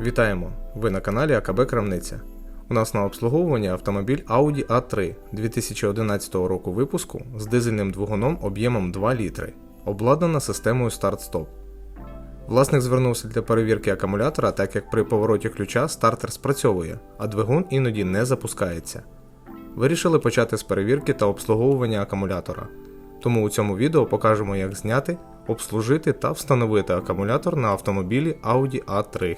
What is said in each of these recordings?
Вітаємо! Ви на каналі АКБ Крамниця. У нас на обслуговуванні автомобіль Audi A3 2011 року випуску з дизельним двигуном об'ємом 2 літри, обладнана системою старт-стоп. Власник звернувся для перевірки акумулятора, так як при повороті ключа стартер спрацьовує, а двигун іноді не запускається. Вирішили почати з перевірки та обслуговування акумулятора. Тому у цьому відео покажемо, як зняти, обслужити та встановити акумулятор на автомобілі Audi A3.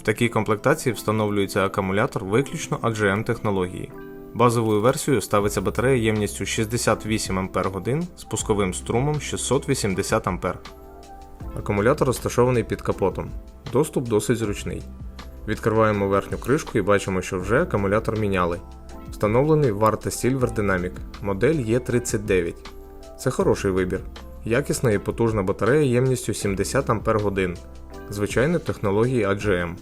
В такій комплектації встановлюється акумулятор виключно AGM технології. Базовою версією ставиться батарея ємністю 68 Ах з пусковим струмом 680 А. Акумулятор розташований під капотом. Доступ досить зручний. Відкриваємо верхню кришку і бачимо, що вже акумулятор міняли. Встановлений Varta Silver Dynamic, модель E39. Це хороший вибір. Якісна і потужна батарея ємністю 70 Ах, звичайно технології AGM.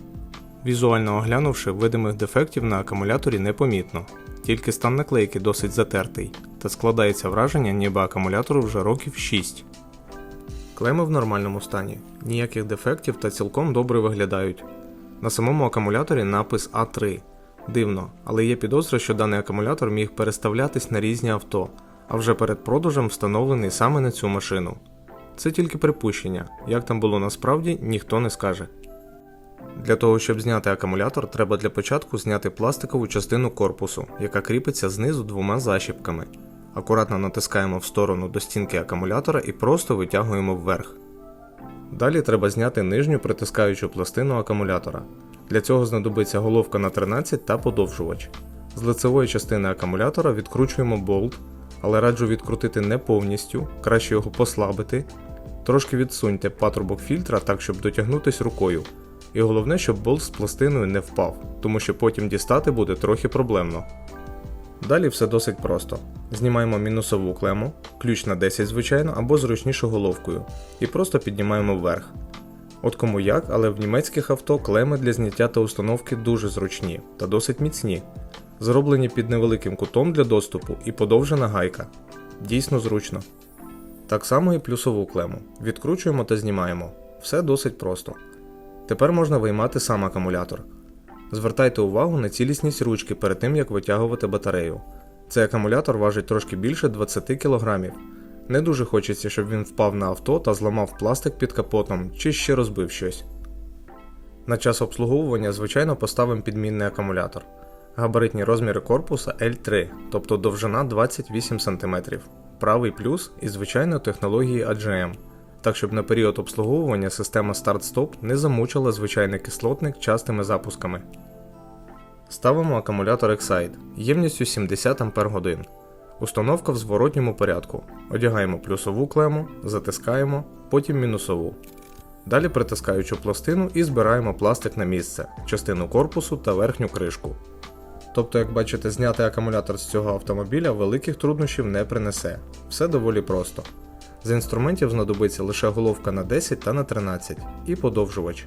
Візуально оглянувши, видимих дефектів на акумуляторі непомітно, тільки стан наклейки досить затертий, та складається враження, ніби акумулятору вже років 6. Клеми в нормальному стані, ніяких дефектів та цілком добре виглядають. На самому акумуляторі напис А3. Дивно, але є підозра, що даний акумулятор міг переставлятись на різні авто, а вже перед продажем встановлений саме на цю машину. Це тільки припущення, як там було насправді, ніхто не скаже. Для того, щоб зняти акумулятор, треба для початку зняти пластикову частину корпусу, яка кріпиться знизу двома защіпками. Акуратно натискаємо в сторону до стінки акумулятора і просто витягуємо вверх. Далі треба зняти нижню притискаючу пластину акумулятора. Для цього знадобиться головка на 13 та подовжувач. З лицевої частини акумулятора відкручуємо болт, але раджу відкрутити не повністю, краще його послабити. Трошки відсуньте патрубок фільтра так, щоб дотягнутися рукою. І головне, щоб болт з пластиною не впав, тому що потім дістати буде трохи проблемно. Далі все досить просто. Знімаємо мінусову клему, ключ на 10 звичайно, або зручніше головкою, і просто піднімаємо вверх. От кому як, але в німецьких авто клеми для зняття та установки дуже зручні та досить міцні, зроблені під невеликим кутом для доступу і подовжена гайка. Дійсно зручно. Так само і плюсову клему. Відкручуємо та знімаємо. Все досить просто. Тепер можна виймати сам акумулятор. Звертайте увагу на цілісність ручки перед тим, як витягувати батарею. Цей акумулятор важить трошки більше 20 кг. Не дуже хочеться, щоб він впав на авто та зламав пластик під капотом чи ще розбив щось. На час обслуговування, звичайно, поставимо підмінний акумулятор. Габаритні розміри корпуса L3, тобто довжина 28 см, правий плюс і звичайно технології AGM так щоб на період обслуговування система старт-стоп не замучила звичайний кислотник частими запусками. Ставимо акумулятор Excite ємністю 70 Ах. Установка в зворотньому порядку. Одягаємо плюсову клему, затискаємо, потім мінусову. Далі притискаючу пластину і збираємо пластик на місце, частину корпусу та верхню кришку. Тобто, як бачите, зняти акумулятор з цього автомобіля великих труднощів не принесе. Все доволі просто. З інструментів знадобиться лише головка на 10 та на 13 і подовжувач.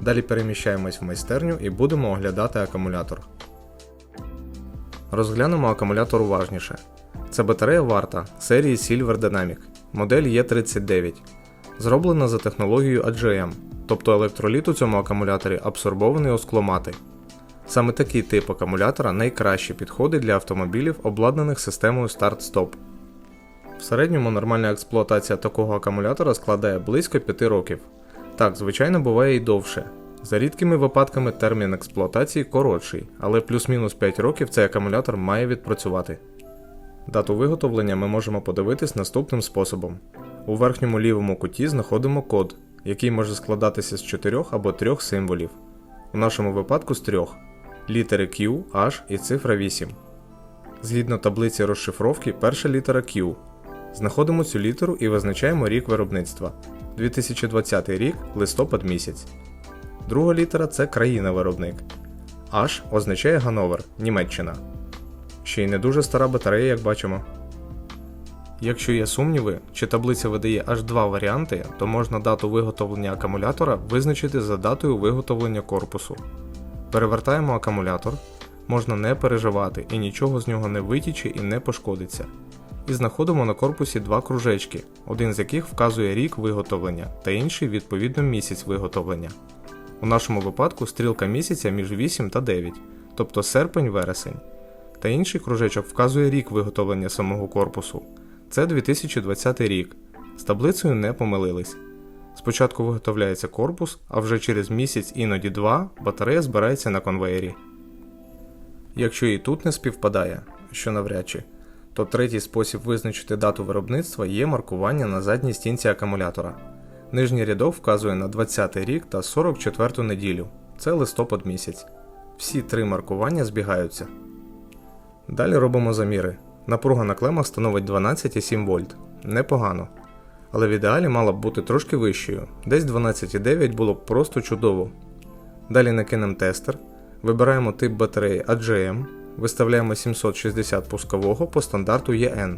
Далі переміщаємось в майстерню і будемо оглядати акумулятор. Розглянемо акумулятор уважніше. Це батарея варта серії Silver Dynamic, модель E39, зроблена за технологією AGM, тобто електроліт у цьому акумуляторі абсорбований у скломати. Саме такий тип акумулятора найкраще підходить для автомобілів, обладнаних системою старт-стоп. Середньому нормальна експлуатація такого акумулятора складає близько 5 років. Так, звичайно, буває і довше. За рідкими випадками термін експлуатації коротший, але плюс-мінус 5 років цей акумулятор має відпрацювати. Дату виготовлення ми можемо подивитись наступним способом. У верхньому лівому куті знаходимо код, який може складатися з 4 або 3 символів. У нашому випадку з 3 літери Q, H і цифра 8. Згідно таблиці розшифровки, перша літера Q Знаходимо цю літеру і визначаємо рік виробництва 2020 рік листопад місяць. Друга літера це країна-виробник. H означає Гановер, Німеччина. Ще й не дуже стара батарея, як бачимо. Якщо є сумніви, чи таблиця видає аж два варіанти, то можна дату виготовлення акумулятора визначити за датою виготовлення корпусу. Перевертаємо акумулятор, можна не переживати і нічого з нього не витіче і не пошкодиться і знаходимо на корпусі два кружечки, один з яких вказує рік виготовлення та інший відповідно місяць виготовлення. У нашому випадку стрілка місяця між 8 та 9, тобто серпень-вересень. Та інший кружечок вказує рік виготовлення самого корпусу. Це 2020 рік. З таблицею не помилились. Спочатку виготовляється корпус, а вже через місяць, іноді два, батарея збирається на конвеєрі. Якщо і тут не співпадає, що навряд чи, то третій спосіб визначити дату виробництва є маркування на задній стінці акумулятора. Нижній рядок вказує на 20 рік та 44 неділю. Це листопад місяць. Всі три маркування збігаються. Далі робимо заміри. Напруга на клемах становить 12,7 вольт. Непогано. Але в ідеалі мала б бути трошки вищою. Десь 12,9 було б просто чудово. Далі накинемо тестер. Вибираємо тип батареї AGM, виставляємо 760 пускового по стандарту EN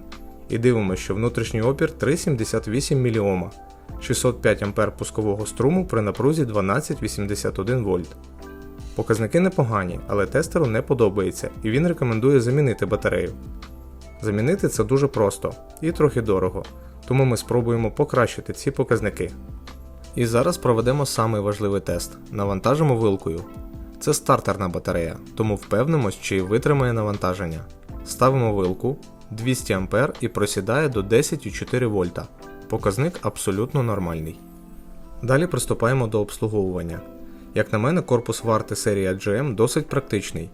і дивимося, що внутрішній опір 378 мОм, 605 А пускового струму при напрузі 1281 вольт. Показники непогані, але тестеру не подобається і він рекомендує замінити батарею. Замінити це дуже просто і трохи дорого, тому ми спробуємо покращити ці показники. І зараз проведемо самий важливий тест. Навантажимо вилкою. Це стартерна батарея, тому впевнимось, чи витримає навантаження. Ставимо вилку 200 А і просідає до 10,4 вольта. Показник абсолютно нормальний. Далі приступаємо до обслуговування. Як на мене, корпус варти серії AGM досить практичний.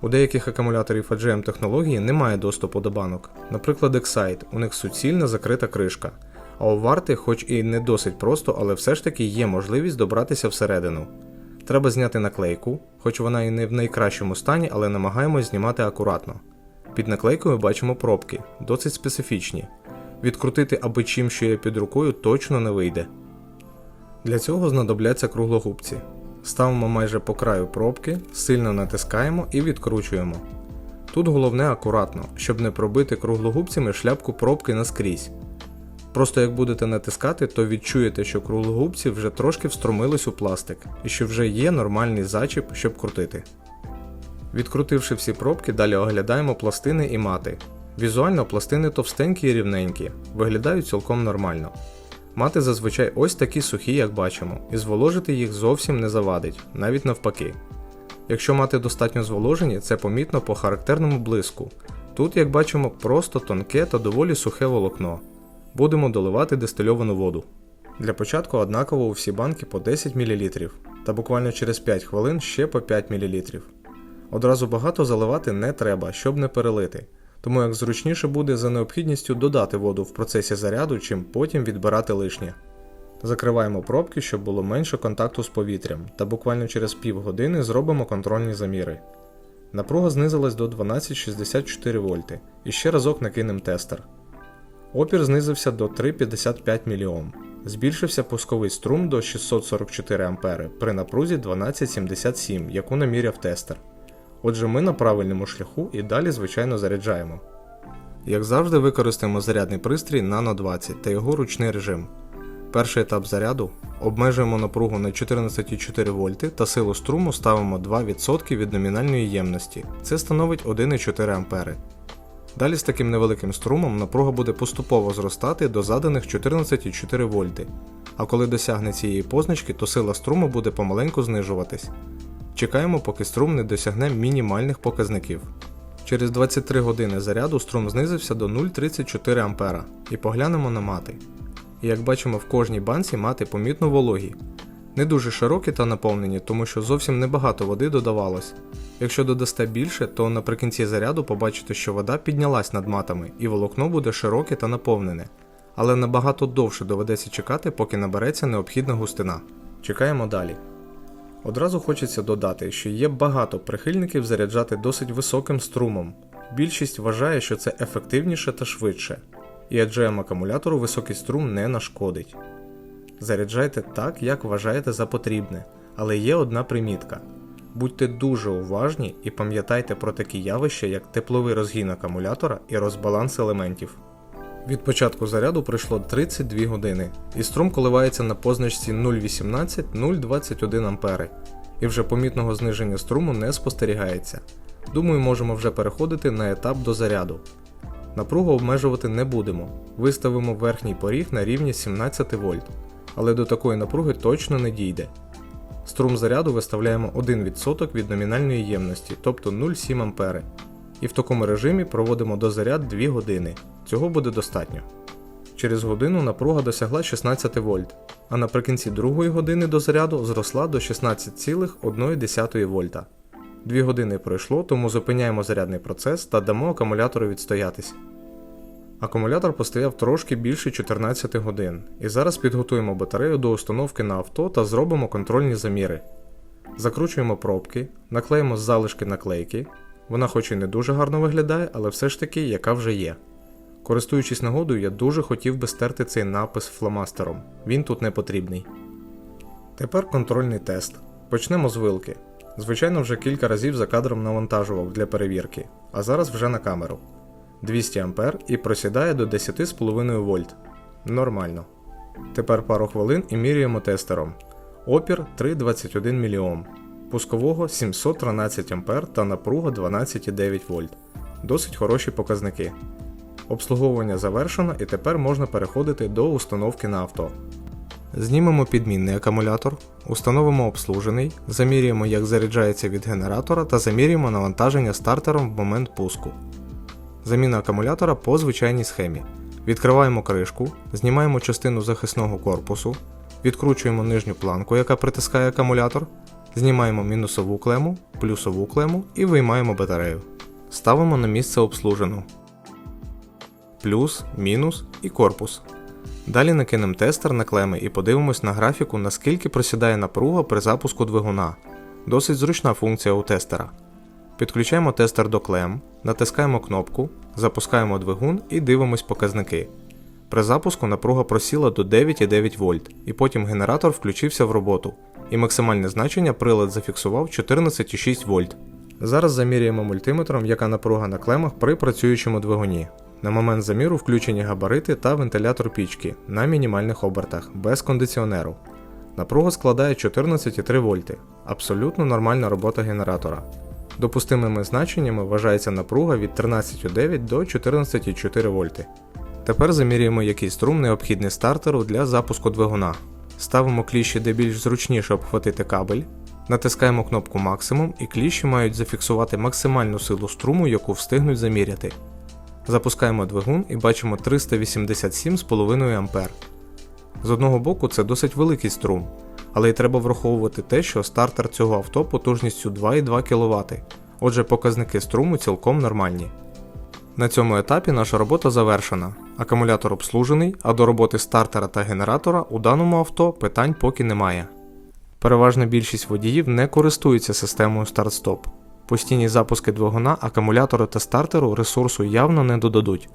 У деяких акумуляторів AGM технології немає доступу до банок. Наприклад, Excite, у них суцільна закрита кришка. А у варти, хоч і не досить просто, але все ж таки є можливість добратися всередину. Треба зняти наклейку, хоч вона і не в найкращому стані, але намагаємось знімати акуратно. Під наклейкою бачимо пробки, досить специфічні. Відкрутити аби чим, що є під рукою, точно не вийде. Для цього знадобляться круглогубці. Ставимо майже по краю пробки, сильно натискаємо і відкручуємо. Тут головне акуратно, щоб не пробити круглогубцями шляпку пробки наскрізь. Просто як будете натискати, то відчуєте, що круглогубці вже трошки встромились у пластик і що вже є нормальний зачіп, щоб крутити. Відкрутивши всі пробки, далі оглядаємо пластини і мати. Візуально пластини товстенькі і рівненькі, виглядають цілком нормально. Мати зазвичай ось такі сухі, як бачимо, і зволожити їх зовсім не завадить, навіть навпаки. Якщо мати достатньо зволожені, це помітно по характерному блиску. Тут, як бачимо, просто тонке та доволі сухе волокно. Будемо доливати дистильовану воду. Для початку однаково у всі банки по 10 мл, та буквально через 5 хвилин ще по 5 мл. Одразу багато заливати не треба, щоб не перелити, тому як зручніше буде за необхідністю додати воду в процесі заряду, чим потім відбирати лишнє. Закриваємо пробки, щоб було менше контакту з повітрям, та буквально через півгодини зробимо контрольні заміри. Напруга знизилась до 1264 вольти і ще разок накинемо тестер. Опір знизився до 3,55 мОм. Збільшився пусковий струм до 644 А при напрузі 1277, яку наміряв тестер. Отже, ми на правильному шляху і далі, звичайно, заряджаємо. Як завжди, використаємо зарядний пристрій Nano 20 та його ручний режим. Перший етап заряду обмежуємо напругу на 14,4 вольти та силу струму ставимо 2% від номінальної ємності. Це становить 1,4 А. Далі з таким невеликим струмом напруга буде поступово зростати до заданих 14,4 вольти. А коли досягне цієї позначки, то сила струму буде помаленьку знижуватись. Чекаємо, поки струм не досягне мінімальних показників. Через 23 години заряду струм знизився до 0,34 А і поглянемо на мати. Як бачимо, в кожній банці мати помітно вологі. Не дуже широкі та наповнені, тому що зовсім небагато води додавалось. Якщо додасте більше, то наприкінці заряду побачите, що вода піднялась над матами і волокно буде широке та наповнене. Але набагато довше доведеться чекати, поки набереться необхідна густина. Чекаємо далі. Одразу хочеться додати, що є багато прихильників заряджати досить високим струмом. Більшість вважає, що це ефективніше та швидше, і AGM акумулятору високий струм не нашкодить. Заряджайте так, як вважаєте за потрібне, але є одна примітка. Будьте дуже уважні і пам'ятайте про такі явища, як тепловий розгін акумулятора і розбаланс елементів. Від початку заряду пройшло 32 години, і струм коливається на позначці 0,18-0,21 А, і вже помітного зниження струму не спостерігається. Думаю, можемо вже переходити на етап до заряду. Напругу обмежувати не будемо, виставимо верхній поріг на рівні 17 вольт, але до такої напруги точно не дійде. Струм заряду виставляємо 1% від номінальної ємності, тобто 0,7 А. І в такому режимі проводимо дозаряд 2 години. Цього буде достатньо. Через годину напруга досягла 16 вольт, а наприкінці другої години до заряду зросла до 16,1 вольта. Дві години пройшло, тому зупиняємо зарядний процес та дамо акумулятору відстоятись. Акумулятор постояв трошки більше 14 годин, і зараз підготуємо батарею до установки на авто та зробимо контрольні заміри. Закручуємо пробки, наклеїмо залишки наклейки. Вона хоч і не дуже гарно виглядає, але все ж таки яка вже є. Користуючись нагодою, я дуже хотів би стерти цей напис фломастером. Він тут не потрібний. Тепер контрольний тест. Почнемо з вилки. Звичайно, вже кілька разів за кадром навантажував для перевірки, а зараз вже на камеру. 200 А і просідає до 10,5 вольт. Нормально. Тепер пару хвилин і міряємо тестером. Опір 3,21 мОм, пускового 713 А та напруга 12,9 вольт. Досить хороші показники. Обслуговування завершено і тепер можна переходити до установки на авто. Знімемо підмінний акумулятор, установимо обслужений, замірюємо, як заряджається від генератора та замірюємо навантаження стартером в момент пуску. Заміна акумулятора по звичайній схемі. Відкриваємо кришку, знімаємо частину захисного корпусу, відкручуємо нижню планку, яка притискає акумулятор, знімаємо мінусову клему, плюсову клему і виймаємо батарею. Ставимо на місце обслужену. Плюс, мінус і корпус. Далі накинемо тестер на клеми і подивимось на графіку, наскільки просідає напруга при запуску двигуна. Досить зручна функція у тестера. Підключаємо тестер до клем, натискаємо кнопку, запускаємо двигун і дивимось показники. При запуску напруга просіла до 9,9 вольт, і потім генератор включився в роботу, і максимальне значення прилад зафіксував 14,6 вольт. Зараз заміряємо мультиметром, яка напруга на клемах при працюючому двигуні. На момент заміру включені габарити та вентилятор пічки на мінімальних обертах, без кондиціонеру. Напруга складає 14,3 вольти. Абсолютно нормальна робота генератора. Допустимими значеннями вважається напруга від 13,9 до 14,4 вольти. Тепер замірюємо, який струм необхідний стартеру для запуску двигуна. Ставимо кліщі, де більш зручніше обхватити кабель, натискаємо кнопку максимум і кліщі мають зафіксувати максимальну силу струму, яку встигнуть заміряти. Запускаємо двигун і бачимо 387,5 А. З одного боку це досить великий струм, але й треба враховувати те, що стартер цього авто потужністю 2,2 кВт, отже показники струму цілком нормальні. На цьому етапі наша робота завершена. Акумулятор обслужений, а до роботи стартера та генератора у даному авто питань поки немає. Переважна більшість водіїв не користується системою старт-стоп. Постійні запуски двигуна, акумулятора та стартеру ресурсу явно не додадуть.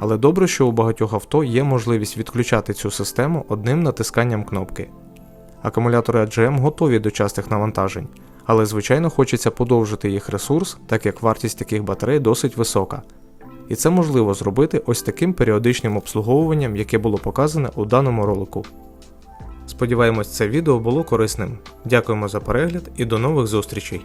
Але добре, що у багатьох авто є можливість відключати цю систему одним натисканням кнопки. Акумулятори AGM готові до частих навантажень, але звичайно хочеться подовжити їх ресурс, так як вартість таких батарей досить висока. І це можливо зробити ось таким періодичним обслуговуванням, яке було показане у даному ролику. Сподіваємось, це відео було корисним. Дякуємо за перегляд і до нових зустрічей!